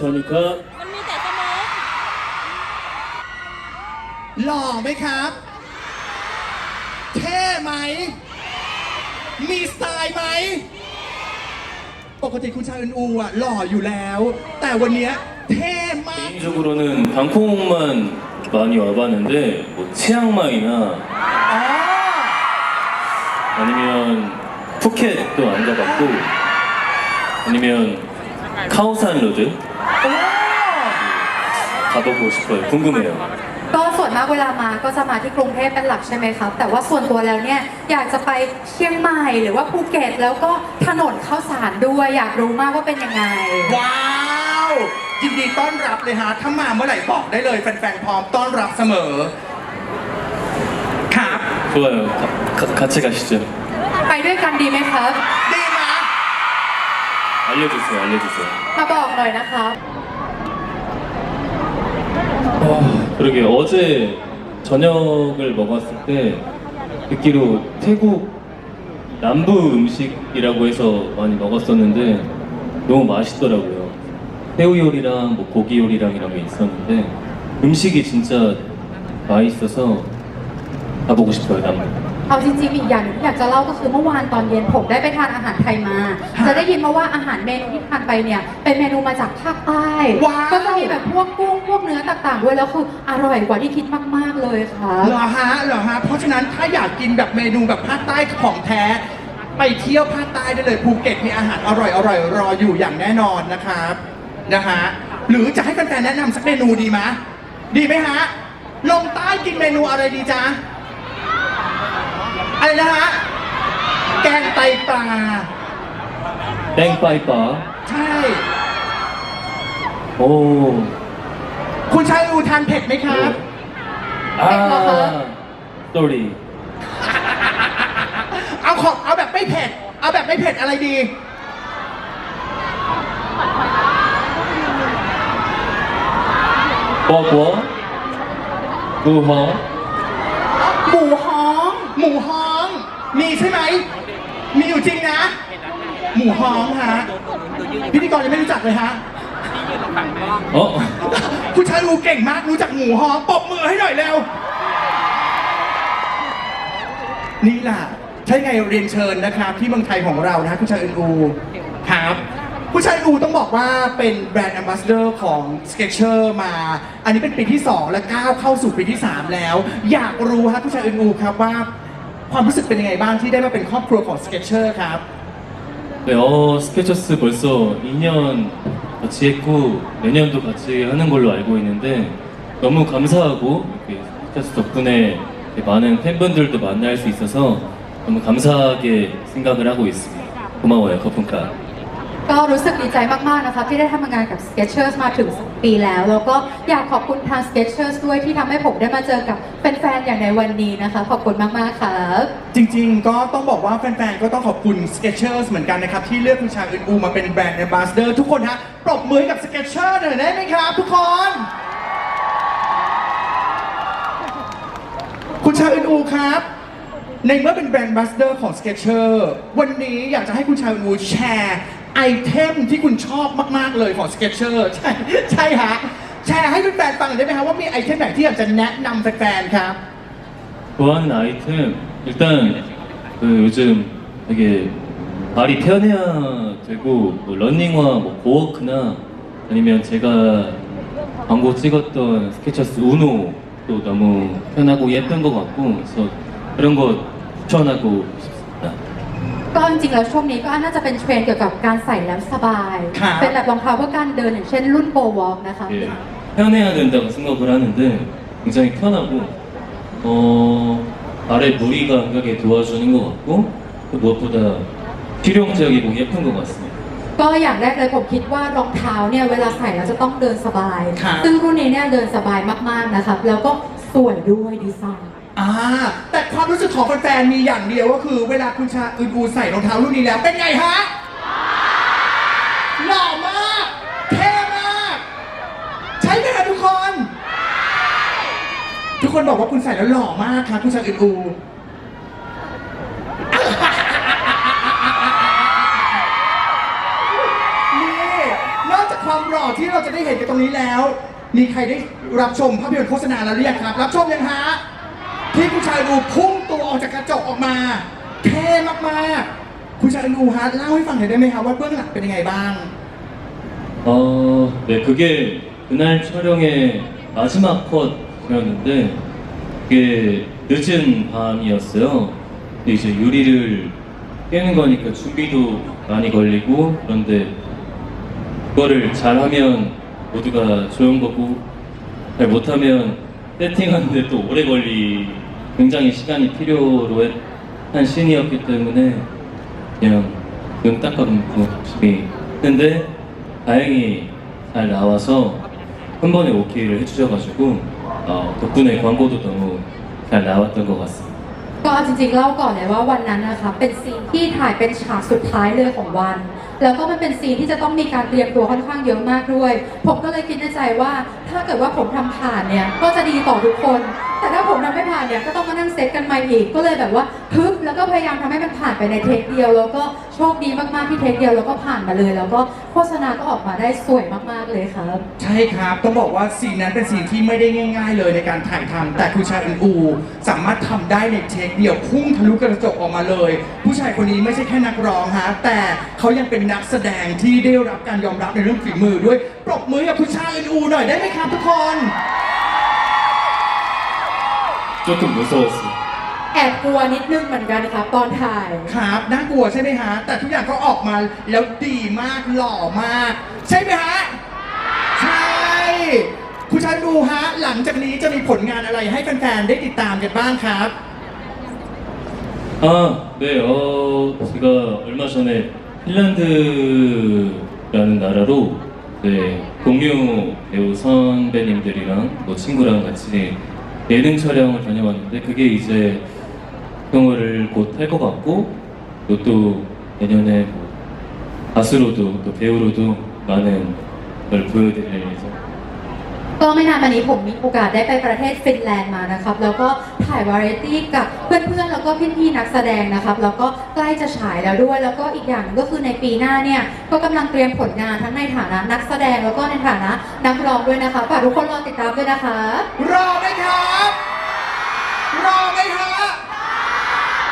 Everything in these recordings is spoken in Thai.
저니까 มันมีแต่สโมก หล่อไหมครับ เท่ไหม มีสไตล์ไหม ปกติคุณชายอึนอูอ่ะหล่ออยู่แล้ว แต่วันเนี้ยเท่มาก 개인적으로는 방콕만 많이 와봤는데 뭐 치앙마이나 อ๋อ 아니면 푸켓도 안 가봤고 아니면 카오산 로드 โอ้ 가보고 싶어요. 궁금해요. ก็ส่วนมากเวลามาก็จะมาที่กรุงเทพเป็นหลักใช่ไหมครับ แต่ว่าส่วนตัวแล้วเนี่ยอยากจะไปเชียงใหม่หรือว่าภูเก็ตแล้วก็ถนนข้าวสารด้วยอยากรู้มากว่าเป็นยังไง ว้าว ยินดีต้อนรับเลยฮะ ถ้ามาเมื่อไหร่บอกได้เลย แฟนๆ พร้อมต้อนรับเสมอ ครับ 좋아요. 가, 가- 같이 가시죠. ไปด้วยกันดีไหมครับ ดีไหม 알려주세요. 알려주세요. มาบอกหน่อยนะคะ 아, 그러게 어제 저녁을 먹었을 때 듣기로 태국 남부 음식이라고 해서 많이 먹었었는데 너무 맛있더라고요. 새우 요리랑 뭐 고기 요리랑 이런 게 있었는데 음식이 진짜 맛있어서 가보고 싶어요 남부. เอาจริงๆอีกอย่างหนึงที่อยากจะเล่าก็คือเมื่อวานตอนเย็นผมได้ไปทานอาหารไทยมา จะได้ยินมาว่าอาหารเมนูที่ทานไปเนี่ยเป็นเมนูมาจากภาคใต้ว้าว ก็จะมีแบบพวกกุ้งพวกเนื้อต่างๆด้วยแล้วคืออร่อยกว่าที่คิดมากๆเลยครับเหรอฮะเหรอฮะ เพราะฉะนั้นถ้าอยากกินแบบเมนูแบบภาคใต้ของแท้ ไปเที่ยวภาคใต้ได้เลยภูเก็ตมีอาหารอร่อยอร่อยรออยู่อย่างแน่นอนนะครับนะฮะหรือจะให้แฟนๆแนะนำสักเมนูดีไหมดีไหมฮะลงใต้กินเมนูอะไรดีจ๊ะ อะไรนะฮะ แกงไตปลาแกงไตป๋อใช่ โอ้คุณชายอูทานเผ็ดไหมครับ อ่าตุรีเอาของเอาแบบไม่เผ็ด เอาแบบไม่เผ็ดอะไรดี ปอหัวหมูหอมหมูหอง หมูฮ้อง มีใช่ไหม มีอยู่จริงนะ หมูฮ้องฮะ พิธีกรยังไม่รู้จักเลยฮะ 어? คุณชายอูเก่งมากรู้จักหมูฮ้องปรบมือให้หน่อยเร็ว นี่ล่ะ ใช่ไงเรียนเชิญนะครับ ที่เมืองไทยของเรานะคุณชายอูครับคุณชายอูต้องบอกว่าเป็นแบรนด์แอมบาสเดอร์ของ Skechers มา อันนี้เป็นปีที่ 2 และก้าวเข้าสู่ปีที่ 3 แล้ว อยากรู้ฮะคุณชายอูครับว่า ความรู้สึกเป็นยังไงบ้างที่ได้มาเป็นครอบครัวของ Skechers ครับ 네, 어, 스케쳐스 벌써 2년 같이 했고 내년도 같이 하는 걸로 알고 있는데 너무 감사하고 이렇게 스케쳐스 덕분에 이렇게 많은 팬분들도 만날 수 있어서 너무 감사하게 생각을 하고 있습니다. 고마워요, 거품카. ก็รู้สึกดีใจมากๆนะคะที่ได้ทำงานกับ Skechers มาถึง2ปีแล้ว แล้วก็อยากขอบคุณทาง Skechers ด้วยที่ทำให้ผมได้มาเจอกับแฟนๆอย่างในวันนี้นะคะ ขอบคุณมากๆครับจริงๆ ก็ต้องบอกว่าแฟนๆ ก็ต้องขอบคุณ Skechers เหมือนกันนะครับ ที่เลือกคุณชาอึนอูมาเป็นแบรนด์ Ambassador ทุกคนฮะ ปรบมือให้กับ Skechers หน่อยได้ไหมครับ ทุกคน คุณชาอึนอูครับ ในเมื่อเป็นแบรนด์ Ambassador ของ Skechers วันนี้อยากจะให้คุณชาอึนอูแชร์ ไอเทมที่คุณชอบมากๆเลยของ Skechers ใช่ใช่ฮะ แชร์ให้แฟนๆฟังหน่อยได้ไหมครับว่ามีไอเทมไหนที่อยากจะแนะนำแฟนๆ ครับ 좋아하는 아이템 일단 그 요즘 되게 발이 편해야 되고 뭐 러닝화 뭐 고워크나 아니면 제가 광고 찍었던 스케쳐스 우노도 너무 편하고 예쁜 것 같고 그래서 그런 거 추천하고 싶습니다. ก็จริงๆแล้วช่วงนี้ก็น่าจะเป็นเทรนด์เกี่ยวกับการใส่แล้วสบาย ครับ เป็นแบบรองเท้าเพื่อการเดินอย่างเช่นรุ่นโบวอล์กนะคะ 예, 편해야 된다고 생각을 하는데 굉장히 편하고 어, 발에 무리가 안 가게 도와주는 것 같고 또 무엇보다 실용적이고 예쁜 것 같습니다. ก็อย่างแรกเลยผมคิดว่ารองเท้าเนี่ยเวลาใส่แล้วจะต้องเดินสบาย ครับ ซึ่งรุ่นนี้เนี่ยเดินสบายมากๆนะครับ แล้วก็สวยด้วยดีไซน์ อ่าแต่ความรู้สึกของแฟนๆมีอย่างเดียวก็คือ เวลาคุณชาอึนอูใส่รองเท้ารุ่นนี้แล้วเป็นไงฮะหล่อมากเท่มาก ใช่ไหมคะทุกคน ทุกคนบอกว่าคุณใส่แล้วหล่อมากครับคุณชาอึนอูนี่นอกจากความหล่อที่เราจะได้เห็นกันตรงนี้แล้ว มีใครได้รับชมภาพยนตร์โฆษณาแล้วหรือยังครับ รับชมยังฮะ ที่ผู้ชายรูพุ่งตัวออกจากกระจกออกมาเท่มากๆผู้ชายรูฮะเล่าให้ฟังหน่อยได้ไหมครับว่าเบื้องหลังเป็นยังไงบ้าง 어, 네, 그게 그날 촬영의 마지막 컷이었는데, 그게 늦은 밤이었어요. 근데 이제 유리를 깨는 거니까 준비도 많이 걸리고, 그런데 그거를 잘하면 모두가 좋은 거고, 잘 못하면 세팅하는데 또 오래 걸리 굉장히 시간이 필요로 했- 한 씬이었기 때문에 그냥 눈 딱 감고 열심히 했는데 다행히 잘 나와서 한 번에 오케이를 해주셔가지고 어, 덕분에 광고도 너무 잘 나왔던 것 같습니다. ก็จริงๆเล่าก่อนเลยว่าวันนั้นนะคะเป็นซีนที่ถ่ายเป็นฉากสุดท้ายเลยของวัน แล้วก็มันเป็นซีนที่จะต้องมีการเตรียมตัวค่อนข้างเยอะมากด้วย ผมก็เลยคิดในใจว่า ถ้าเกิดว่าผมทำผ่านเนี่ยก็จะดีต่อทุกคน แต่ถ้าผมทำไม่ผ่านเนี่ยก็ต้องมานั่งเซตกันใหม่อีก ก็เลยแบบว่าฮึบแล้วก็พยายามทำให้มันผ่านไปในเทคเดียว แล้วก็โชคดีมากๆที่เทคเดียวแล้วก็ผ่านมาเลย แล้วก็โฆษณาก็ออกมาได้สวยมากๆเลยครับ ใช่ครับต้องบอกว่าซีนนั้นเป็นซีนที่ไม่ได้ง่าย ๆ เลยในการถ่ายทำแต่คุณชาอึนอู สามารถทำได้ในเทคเดียวพุ่งทะลุกระจกออกมาเลย ผู้ชายคนนี้ไม่ใช่แค่นักร้องฮะแต่เขายังเป็นนักแสดงที่ได้รับการยอมรับในเรื่องฝีมือด้วยปรบมือกับคุณชายอึนอูหน่อยได้ไหมครับทุกคน 조금 무서웠어요. แอบกลัวนิดนึงเหมือนกันครับตอนถ่าย ครับน่ากลัวใช่ไหมฮะ แต่ทุกอย่างก็ออกมาแล้วดีมากหล่อมาก ใช่ไหมฮะ ใช่ คุณชายดูฮะ หลังจากนี้จะมีผลงานอะไรให้แฟนๆได้ติดตามกันบ้างครับ 아, 네, 어, 제가 얼마 전에 핀란드라는 나라로 네, 공유 배우 선배님들이랑 뭐 친구랑 같이 예능 촬영을 다녀왔는데 그게 이제 영화를 곧 할 것 같고 또, 또 내년에 뭐 가수로도 또 배우로도 많은 걸 보여드릴 예정. ก็ไม่นานมานี้ผมมีโอกาสได้ไปประเทศฟินแลนด์มานะครับ แล้วก็ ถ่ายวาไรตี้กับเพื่อนๆแล้วก็พี่ๆนักแสดงนะครับ แล้วก็ใกล้จะฉายแล้วด้วย แล้วก็อีกอย่างหนึ่งก็คือในปีหน้าเนี่ยก็กำลังเตรียมผลงานทั้งในฐานะนักแสดงแล้วก็ในฐานะนักร้องด้วยนะคะฝากทุกคนรอติดตามด้วยนะคะ รอไหมครับรอไหมฮะ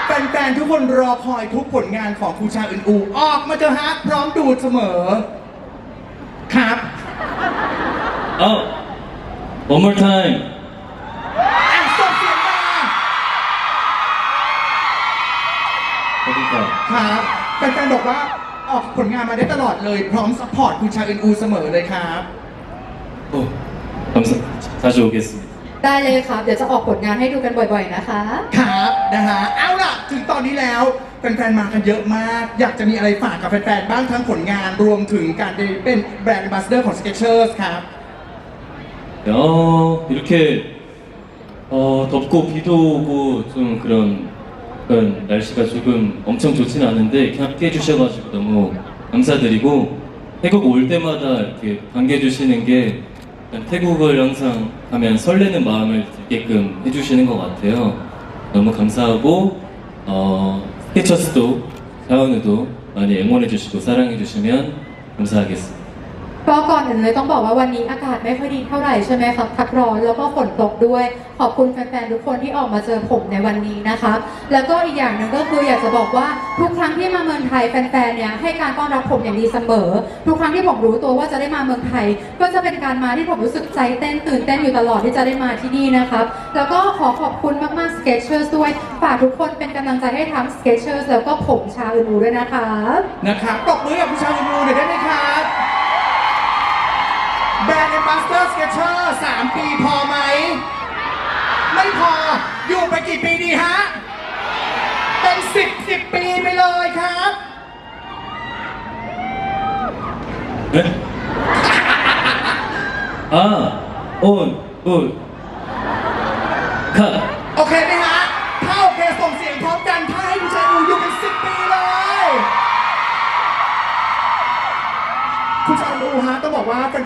แฟนๆทุกคนรอคอยทุกผลงานของครูชาอึนอูออกมาเถอะฮะพร้อมดูเสมอ ครับ 아! One more time! ครับแฟนๆบอกว่าออกผลงานมาได้ตลอดเลย พร้อมซัพพอร์ตคุณชาอึนอูเสมอเลยครับ 어, 감사, 자주 오겠습니다. ได้เลยครับ เดี๋ยวจะออกผลงานให้ดูกันบ่อยๆ นะคะ ครับนะฮะเอาล่ะ ถึงตอนนี้แล้วแฟนๆมากันเยอะมาก อยากจะมีอะไรฝากกับแฟนๆบ้างทั้งผลงานรวมถึงการได้เป็นแบรนด์บัสเดอร์ของ Skechers ครับ 어, 이렇게 어, 덥고 비도 오고 좀 그런, 그런 날씨가 조금 엄청 좋진 않은데 이렇게 함께 해주셔가지고 너무 감사드리고 태국 올 때마다 이렇게 반겨주시는 게 약간 태국을 항상 하면 설레는 마음을 들게끔 해주시는 것 같아요. 너무 감사하고 어, 스케쳐스도 자원우도 많이 응원해주시고 사랑해주시면 감사하겠습니다. ก็ก่อนอื่นเลยต้องบอกว่าวันนี้อากาศไม่ค่อยดีเท่าไหร่ใช่ไหมครับพักร้อนแล้วก็ฝนตกด้วย ขอบคุณแฟนๆทุกคนที่ออกมาเจอผมในวันนี้นะคะแล้วก็อีกอย่างหนึ่งก็คืออยากจะบอกว่าทุกครั้งที่มาเมืองไทยแฟนๆเนี่ยให้การต้อนรับผมอย่างดีเสมอ ทุกครั้งที่ผมรู้ตัวว่าจะได้มาเมืองไทย ก็จะเป็นการมาที่ผมรู้สึกใจเต้นตื่นเต้นอยู่ตลอดที่จะได้มาที่นี่นะครับแล้วก็ขอขอบคุณมากๆ Skechers ด้วยฝากทุกคนเป็นกำลังใจให้ทั้ง Skechers แล้วก็ผมชาอืนูด้วยนะคะนะครับปรบมือกับคุณชาอึนอูหน่อยได้ไหมครับ แบรนด์ Ambassador Skechers 3 ปีพอไหม ไม่พอ อยู่ไปกี่ปีดีฮะ เป็น 10 10 ปีไปเลยครับ 네? 아, 온, 온, 카.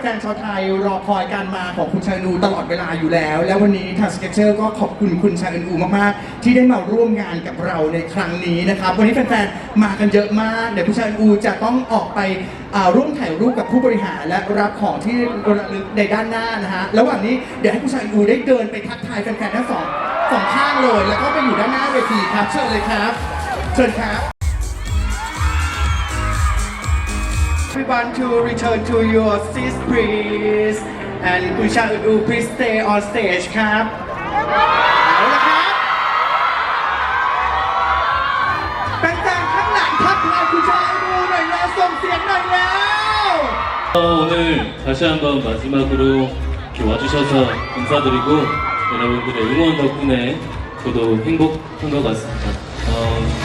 แฟนๆชาวไทยรอคอยการมาของคุณชายนูตลอดเวลาอยู่แล้ว แล้ววันนี้ทางสเก็ตเชอร์ก็ขอบคุณคุณชายนูมากๆ ที่ได้มาร่วมงานกับเราในครั้งนี้นะครับ วันนี้แฟนๆมากันเยอะมาก เดี๋ยวคุณชายนูจะต้องออกไปอ่าร่วมถ่ายรูปกับผู้บริหารและรับของที่ระลึกในด้านหน้านะฮะระหว่างนี้เดี๋ยวให้คุณชายนูได้เดินไปทักทายแฟนๆทั้งสองสองข้างเลย แล้วก็ไปอยู่ด้านหน้าเวทีครับเชิญเลยครับ เชิญครับ Everyone to return to your seats please and คุณชาอุดู please stay on stage ครับ เอาละครับแฟนๆข้างหลังทักทายคุณชาอุดูหน่อยแล้วส่งเสียงหน่อยแล้ว 어, 오늘 다시 한번 마지막으로 이렇게 와주셔서 감사드리고 여러분들의 응원 덕분에 저도 행복한 것 같습니다. 어,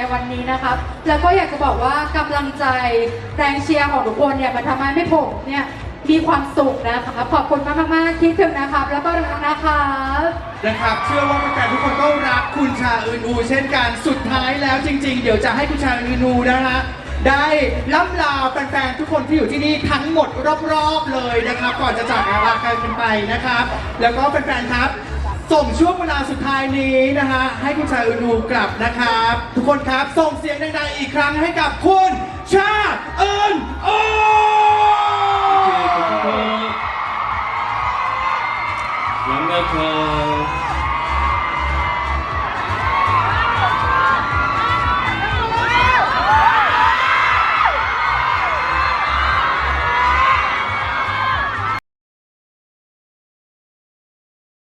ในวันนี้นะครับ แล้วก็อยากจะบอกว่ากำลังใจแรงเชียร์ของทุกคนเนี่ยมันทำให้ไม่ผมเนี่ยมีความสุขนะคะขอบคุณมากๆๆคิดถึงนะครับ แล้วก็รักนะครับนะครับ เชื่อว่าแฟนทุกคนก็รักคุณชาอืนอูเช่นกันสุดท้ายแล้วจริง ๆ เดี๋ยวจะให้คุณชาอืนอูนะฮะได้ล่ำลาแฟนๆทุกคนที่อยู่ที่นี่ทั้งหมดรอบๆเลยนะครับ ก่อนจะจากลากันไปนะครับ แล้วก็แฟนๆครับ ส่งช่วงเวลาสุดท้ายนี้นะฮะให้คุณชายอุนูกลับนะครับ ทุกคนครับส่งเสียงดังๆอีกครั้งให้กับคุณชาติ